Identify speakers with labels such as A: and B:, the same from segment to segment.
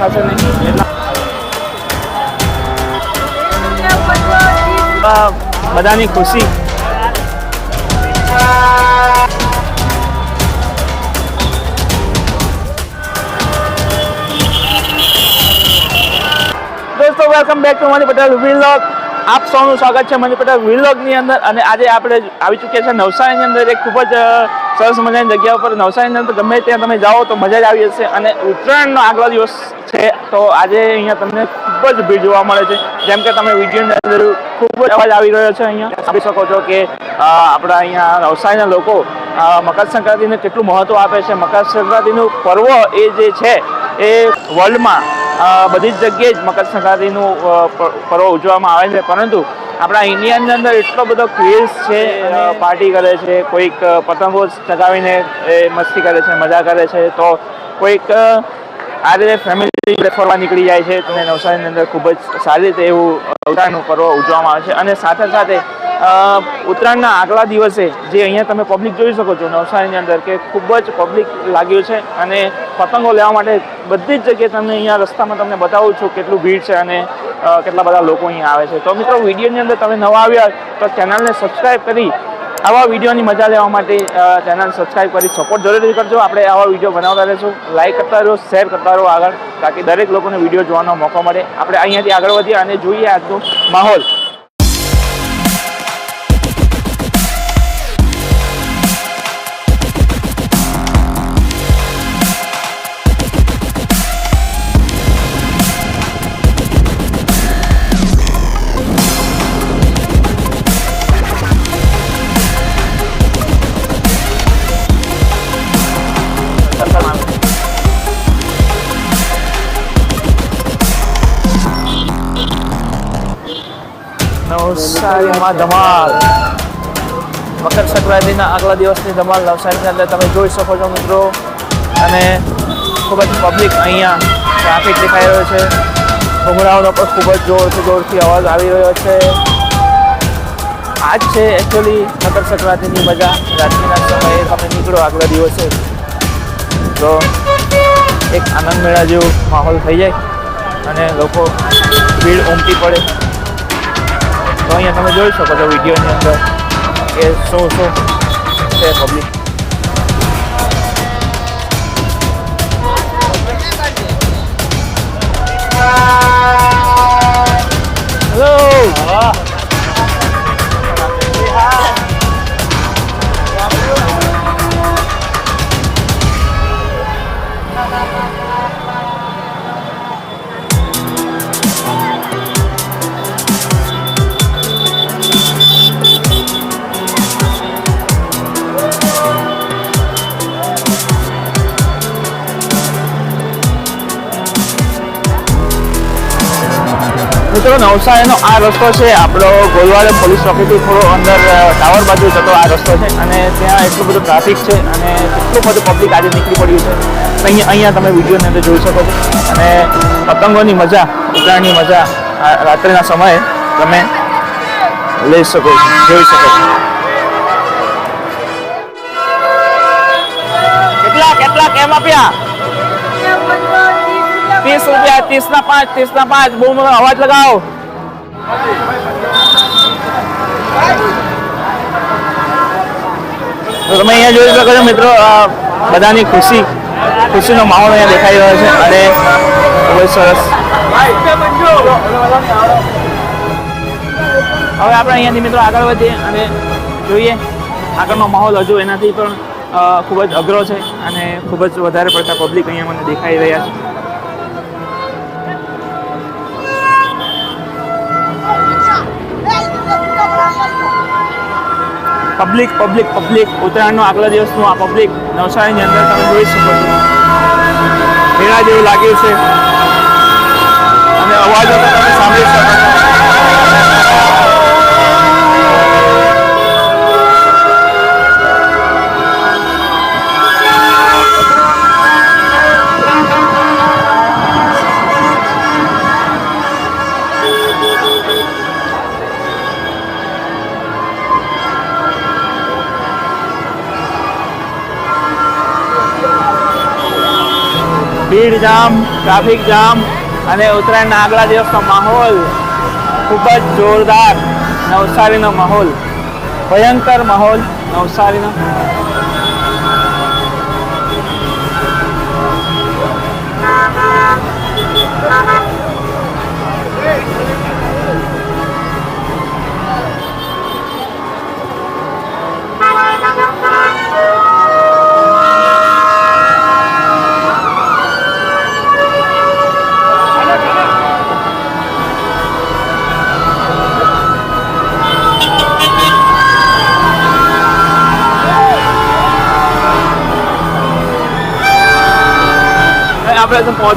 A: દેખાશે નહીં. બધાની ખુશી. દોસ્તો welcome back to Mani Patel vlog આપ સૌનું સ્વાગત છે મની પટેલ વિલોગની અંદર. અને આજે આપણે આવી ચૂક્યા છે નવસારીની અંદર. એક ખૂબ જ સરસ મજાની જગ્યા ઉપર નવસારીની અંદર ગમે ત્યાં તમે જાઓ તો મજા જ આવી જશે અને ઉત્તરાયણનો આગલો દિવસ છે, તો આજે અહીંયા તમને ખૂબ જ ભીડ જોવા મળે છે. જેમ કે તમે વિડીયોની અંદર ખૂબ જ અવાજ આવી રહ્યો છે અહીંયા. સાંભળી શકો છો કે આપણા અહીંયા નવસારીના લોકો મકર સંક્રાંતિને કેટલું મહત્ત્વ આપે છે. મકર સંક્રાંતિનું પર્વ એ જે છે, એ વર્લ્ડમાં બધી જ જગ્યાએ જ મકર સંક્રાંતિનું પર્વ ઉજવવામાં આવે છે. પરંતુ આપણા ઇન્ડિયાની અંદર એટલો બધો ક્રેઝ છે પાર્ટી કરે છે કોઈક પતંગો ચગાવીને એ મસ્તી કરે છે મજા કરે છે તો કોઈક આ રીતે ફેમિલી ફરવા નીકળી જાય છે અને નવસારીની અંદર ખૂબ જ સારી રીતે એવું ઉત્તરાયણનું પર્વ ઉજવવામાં આવે છે. અને સાથે સાથે ઉત્તરાયણના આગલા દિવસે જે અહીંયા તમે પબ્લિક જોઈ શકો છો નવસારીની અંદર કે ખૂબ જ પબ્લિક લાગ્યું છે અને પતંગો લેવા માટે બધી જ જગ્યાએ તમને અહીંયા રસ્તામાં તમને બતાવું છું કેટલું ભીડ છે અને કેટલા બધા લોકો અહીંયા આવે છે. તો મિત્રો, વિડીયોની અંદર તમે નવા આવ્યા તો ચેનલને સબસ્ક્રાઈબ કરી આવા વિડીયોની મજા લેવા માટે ચેનલ સબસ્ક્રાઈબ કરી સપોર્ટ જરૂરથી કરજો. આપણે આવા વીડિયો બનાવતા રહીશું. લાઈક કરતા રહો શેર કરતા રહો આગળ, તાકી દરેક લોકોને વીડિયો જોવાનો મોકો મળે. આપણે અહીંયાથી આગળ વધીએ અને જોઈએ આજનો માહોલ. નવસારીમાં ધમાલ. મકર સંક્રાંતિના આગલા દિવસની ધમાલ નવસારીની અંદર તમે જોઈ શકો છો મિત્રો. અને ખૂબ જ પબ્લિક અહીંયા ટ્રાફિક દેખાઈ રહ્યો છે. ભૂંગળાઓનો પણ ખૂબ જ જોરથી જોરથી અવાજ આવી રહ્યો છે. આ જ છે એકચ્યુઅલી મકર સંક્રાંતિની મજા. રાત્રિના સમયે તમે નીકળો આગલા દિવસે. તો એક આનંદ મેળા જેવો માહોલ થઈ જાય અને લોકો ભીડ ઉમટી પડે. તો અહીંયા તમે જોઈ શકો છો વિડીયોની અંદર કે શું શું છે પબ્લિક હેલો મિત્રો, નવસારીનો આ રસ્તો છે, આપણો ગોલવાડે પોલીસ ચોકીથી થોડો અંદર ટાવર બાજુ જતો આ રસ્તો છે અને ત્યાં એટલું બધું ટ્રાફિક છે અને એટલું બધું પબ્લિક આજે નીકળી પડ્યું છે. અહીંયા અહીંયા તમે વિડીયોની અંદર જોઈ શકો છો. અને પતંગોની મજા ઉત્તરાયણની મજા રાત્રિના સમયે તમે લઈ શકો, જોઈ શકો છો. કેટલા કેટલા કેમ આપ્યા? ત્રીસ રૂપિયા ત્રીસ ના પાંચ ત્રીસ ના પાંચ બહુ મોટો અવાજ લગાવો તમે અહીંયા જોઈ શકો છો મિત્રો બધાની ખુશી, ખુશીનો માહોલ અહીંયા દેખાઈ રહ્યો છે. અને ખૂબ જ સરસ. હવે આપણે અહીંયાથી મિત્રો આગળ વધીએ અને જોઈએ આગળનો માહોલ હજુ એનાથી પણ ખૂબ જ અઘરો છે અને ખૂબ જ વધારે પડતા પબ્લિક અહીંયા મને દેખાઈ રહ્યા છે. પબ્લિક પબ્લિક પબ્લિક ઉત્તરાયણનો આગલા દિવસનું આ પબ્લિક નવસારીની અંદર તમે જોઈ શકો છો. મેળા જેવું લાગ્યું છે. અને અવાજો તમે સાંભળી શકો જામ, ટ્રાફિક જામ અને ઉત્તરાયણના આગલા દિવસનો માહોલ ખૂબ જ જોરદાર નવસારીનો માહોલ. ભયંકર માહોલ નવસારીનો.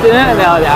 A: આપણે તો પહોંચીને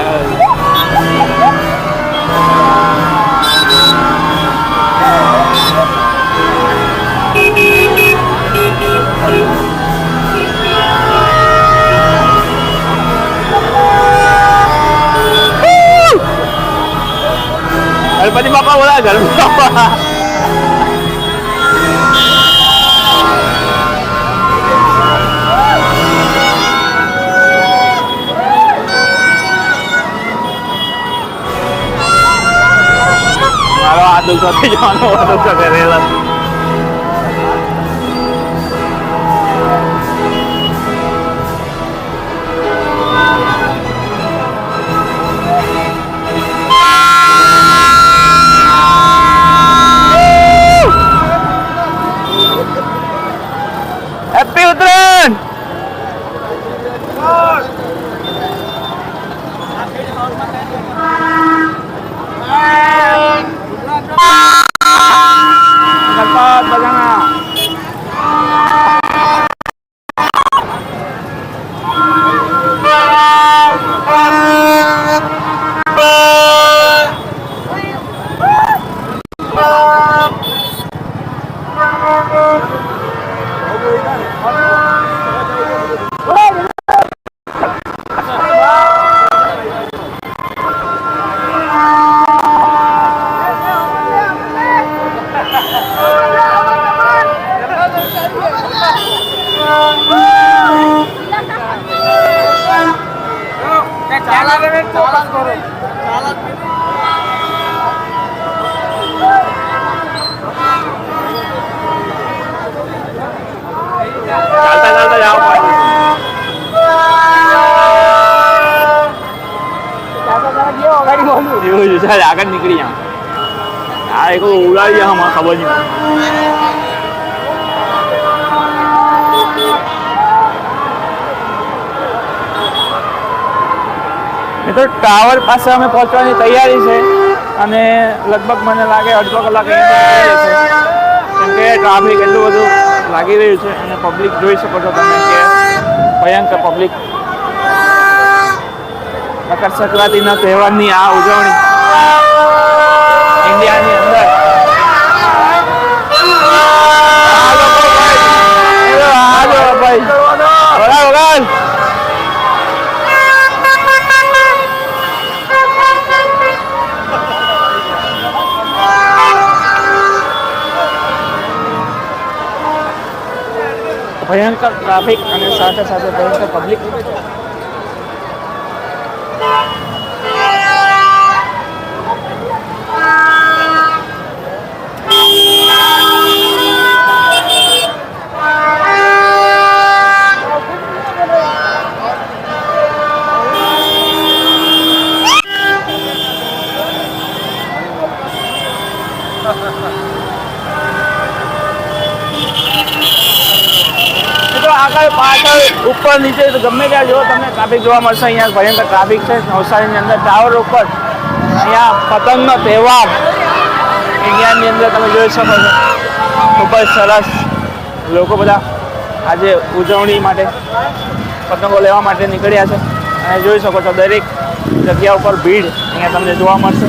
A: મારો આ દુઃખ થઈ જવાનો Bye. એવું છે આગળ નીકળી જાવ આ એક ઉડાડી હમણાં ખબર નહીં. મિત્રો, ટાવર પાસે અમે પહોંચવાની તૈયારી છે અને લગભગ મને લાગે અડધો કલાક કેમ કે ટ્રાફિક એટલું બધું લાગી રહ્યું છે અને પબ્લિક જોઈ શકો છો તમે કે ભયંકર પબ્લિક મકર સંક્રાંતિના તહેવારની આ ઉજવણી ઇન્ડિયાની અંદર. ભયંકર ટ્રાફિક અને સાથે સાથે ભયંકર પબ્લિક મિત્રો આગળ પાછળ ઉપર નીચે ગમે ત્યાં જો તમને ટ્રાફિક જોવા મળશે. અહીંયા ભયંકર ટ્રાફિક છે. નવસારીની અંદર ટાવર ઉપર અહીંયા પતંગનો તહેવાર ઇન્ડિયાની અંદર તમે જોઈ શકો છો. ખૂબ જ સરસ. લોકો બધા આજે ઉજવણી માટે પતંગો લેવા માટે નીકળ્યા છે. અને જોઈ શકો છો દરેક જગ્યા ઉપર ભીડ અહીંયા તમને જોવા મળશે.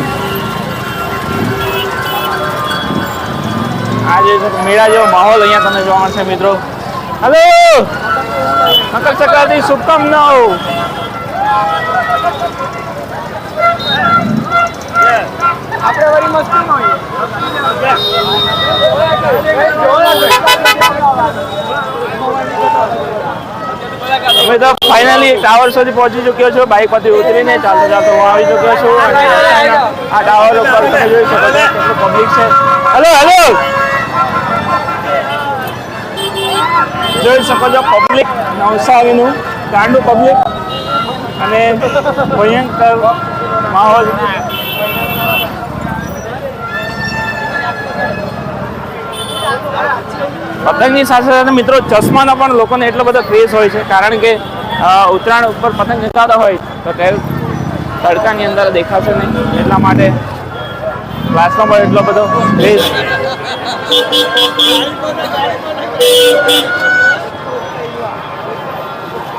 A: આ જે મેળા જેવો માહોલ અહીંયા તમને જોવા મળશે મિત્રો. હલો મકર સંક્રાંતિ શુભકામનાઓ આપણે વળી મસ્તીમાં તમે તો ફાઇનલી ટાવર સુધી પહોંચી ચૂક્યો છું બાઇક પરથી ઉતરીને ચાલતો ચાલતો હું આવી ચૂક્યો છું અને આ ટાવર ઉપર તમે જોઈ શકો છો કેટલું પબ્લિક છે હેલો હેલો જોઈ શકો છો પબ્લિક નવસારીનું ગાંડું પબ્લિક અને ભયંકર માહોલ પતંગની સાથે સાથે મિત્રો, ચશ્માનો પણ લોકોને એટલો બધો ક્રેઝ હોય છે. કારણ કે ઉત્તરાયણ ઉપર પતંગ ચગાવતા હોય, તો તે તડકાની અંદર દેખાશે નહીં. એટલા માટે ગ્લાસનો પણ એટલો બધો ક્રેઝ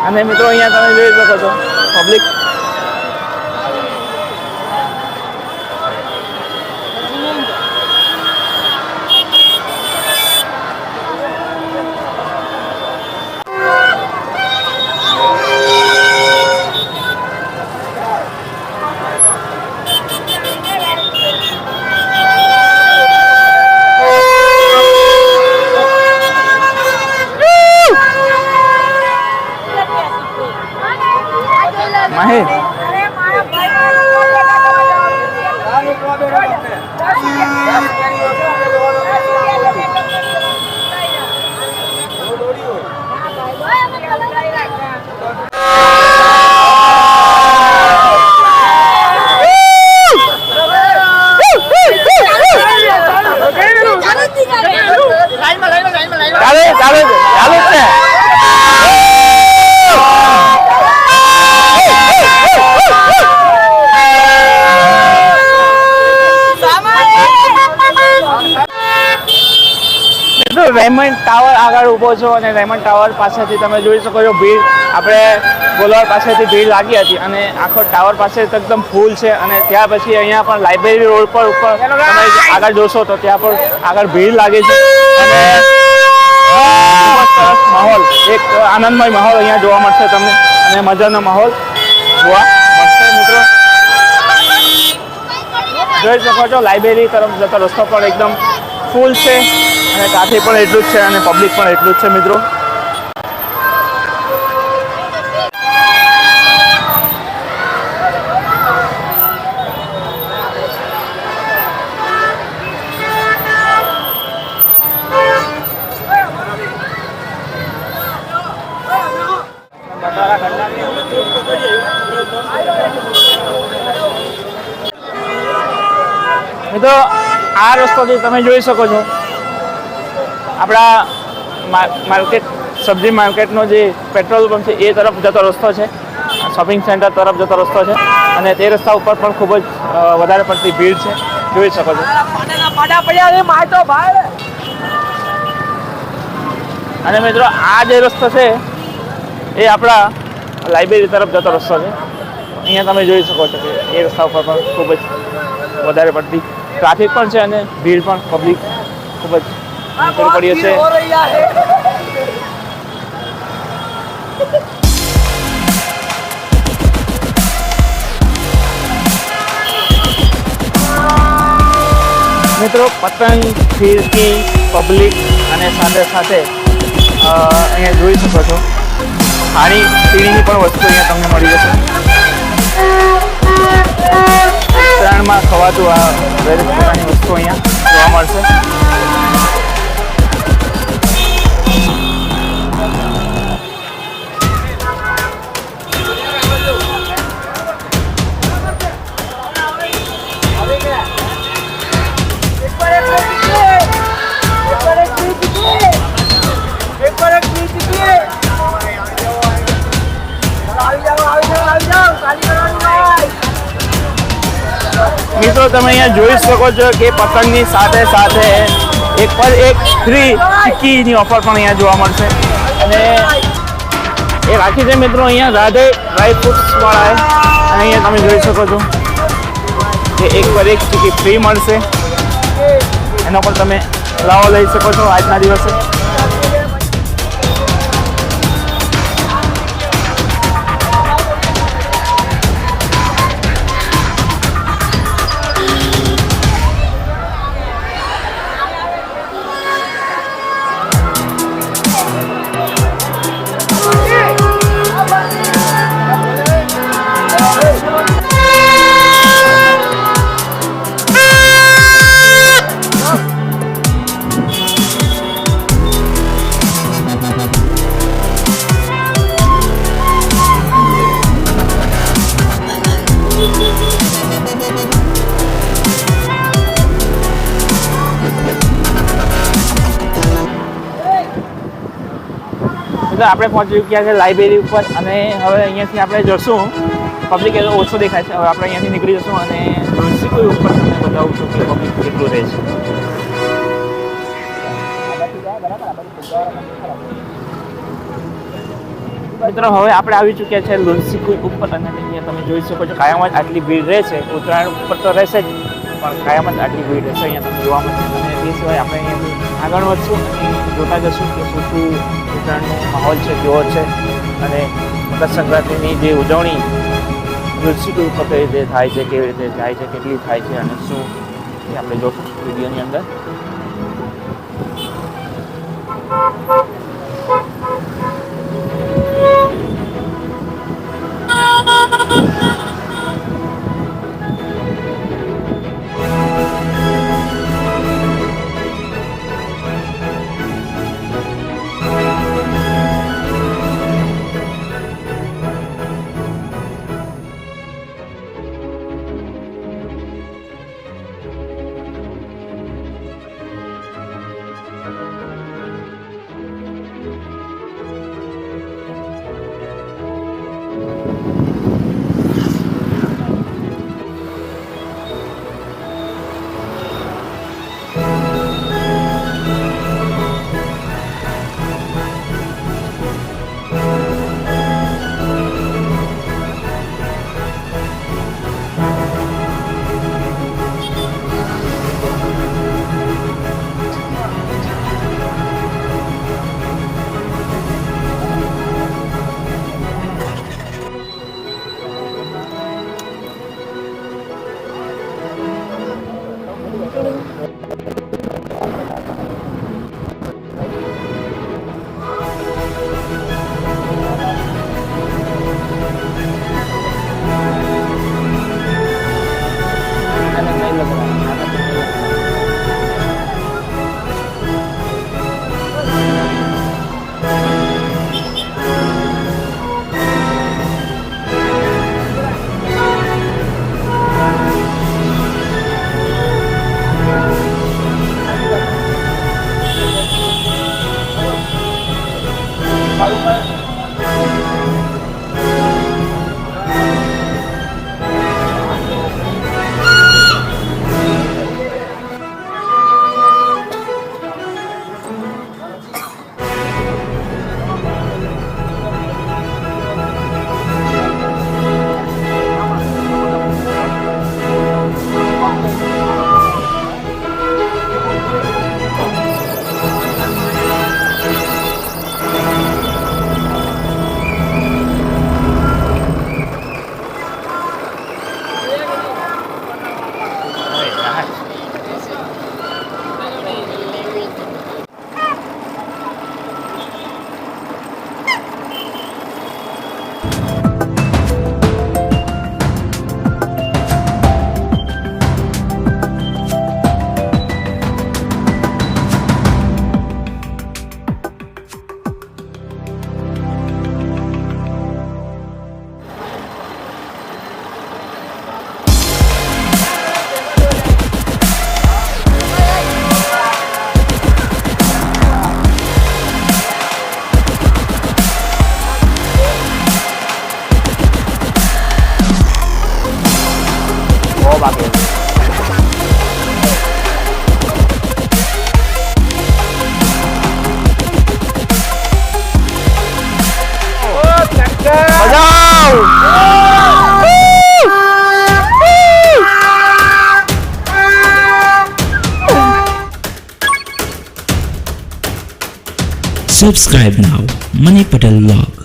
A: અને મિત્રો અહીંયા તમે જોઈ શકો છો પબ્લિક માહી. ચાલે ચાલે ચાલુ જ છે મિત્રો રેમન્ડ ટાવર આગળ રેમન્ડ ટાવર પાસેથી તમે જોઈ શકો છો ભીડ. આપણે બોલવાર પાસેથી ભીડ લાગી હતી અને આખો ટાવર પાસે એકદમ ફૂલ છે અને ત્યાં પછી અહીંયા પણ લાઇબ્રેરી રોડ પર ઉપર તમે આગળ જોશો તો ત્યાં પણ આગળ ભીડ લાગે છે. અને માહોલ એક આનંદમય માહોલ અહીંયા જોવા મળશે તમને અને મજાનો માહોલ જોવા મળશે મિત્રો. જોઈ શકો છો લાઇબ્રેરી તરફ જતો રસ્તો પણ એકદમ ફૂલ છે. અને કાઠી પણ એટલું જ છે અને પબ્લિક પણ એટલું જ છે, મિત્રો. મિત્રો, આ રસ્તોથી તમે જોઈ શકો છો. આપણા માર્કેટ સબ્જી માર્કેટનો જે પેટ્રોલ પંપ છે એ તરફ જતો રસ્તો છે. શોપિંગ સેન્ટર તરફ જતો રસ્તો છે. અને તે રસ્તા ઉપર પણ ખૂબ જ વધારે પડતી ભીડ છે. જોઈ શકો છો. અને મિત્રો આ જે રસ્તો છે એ આપણા લાઇબ્રેરી તરફ જતો રસ્તો છે. અહીંયા તમે જોઈ શકો છો કે એ રસ્તા ઉપર પણ ખૂબ જ વધારે પડતી ટ્રાફિક પણ છે અને ભીડ પણ પબ્લિક ખૂબ જ નીકળી પડી છે. મિત્રો પતંગ ફિરકી પબ્લિક અને સાથે સાથે અહીંયા જોઈ શકો છો. ખાણી પીણીની પણ વસ્તુ અહીંયા તમને મળી જશે. ઉત્તરાયણમાં ખવાતું આ દરેક પ્રકારની વસ્તુ અહીંયા જોવા મળશે. તમે અહીંયા જોઈ શકો છો કે પતંગની સાથે સાથે એક પર એક ફ્રી ચીક્કીની ઓફર પણ અહીંયા જોવા મળશે. અને એ રાખી છે મિત્રો અહીંયા રાધે ડ્રાય ફ્રૂટ્સવાળાએ અને અહીંયા તમે જોઈ શકો છો કે એક પર એક ચીક્કી ફ્રી મળશે. એનો પણ તમે લાવો લઈ શકો છો આજના દિવસે. એટલે આપણે પહોંચી ચૂક્યા છે લાઇબ્રેરી ઉપર અને હવે અહીંયાથી આપણે જશું. પબ્લિક એટલો ઓછો દેખાય છે. હવે આપણે અહીંયાથી નીકળી જશું અને તુલસીપુર ઉપર તમને બતાવું છું કે પબ્લિક કેટલું રહે છે. મિત્રો, હવે આપણે આવી ચૂક્યા છે લુન્સીકુઈ ઉપર અને અહીંયા તમે જોઈ શકો છો કાયમ જ આટલી ભીડ રહે છે. ઉત્તરાયણ ઉપર તો રહેશે જ, પણ કાયમ જ આટલી ભીડ રહેશે અહીંયા તમે જોવા મળશે તે સિવાય આપણે આગળ વધશું અને જોતા જશું કે શું શું ઉત્તરાયણનો માહોલ છે, કેવો છે. અને મકર સંક્રાંતિની જે ઉજવણી લુન્સીકુઈ ઉપર કઈ રીતે થાય છે, કેવી રીતે થાય છે, કેટલી થાય છે અને શું એ આપણે જોશું વિડીયોની અંદર.
B: Subscribe now, Money Patel Vlog.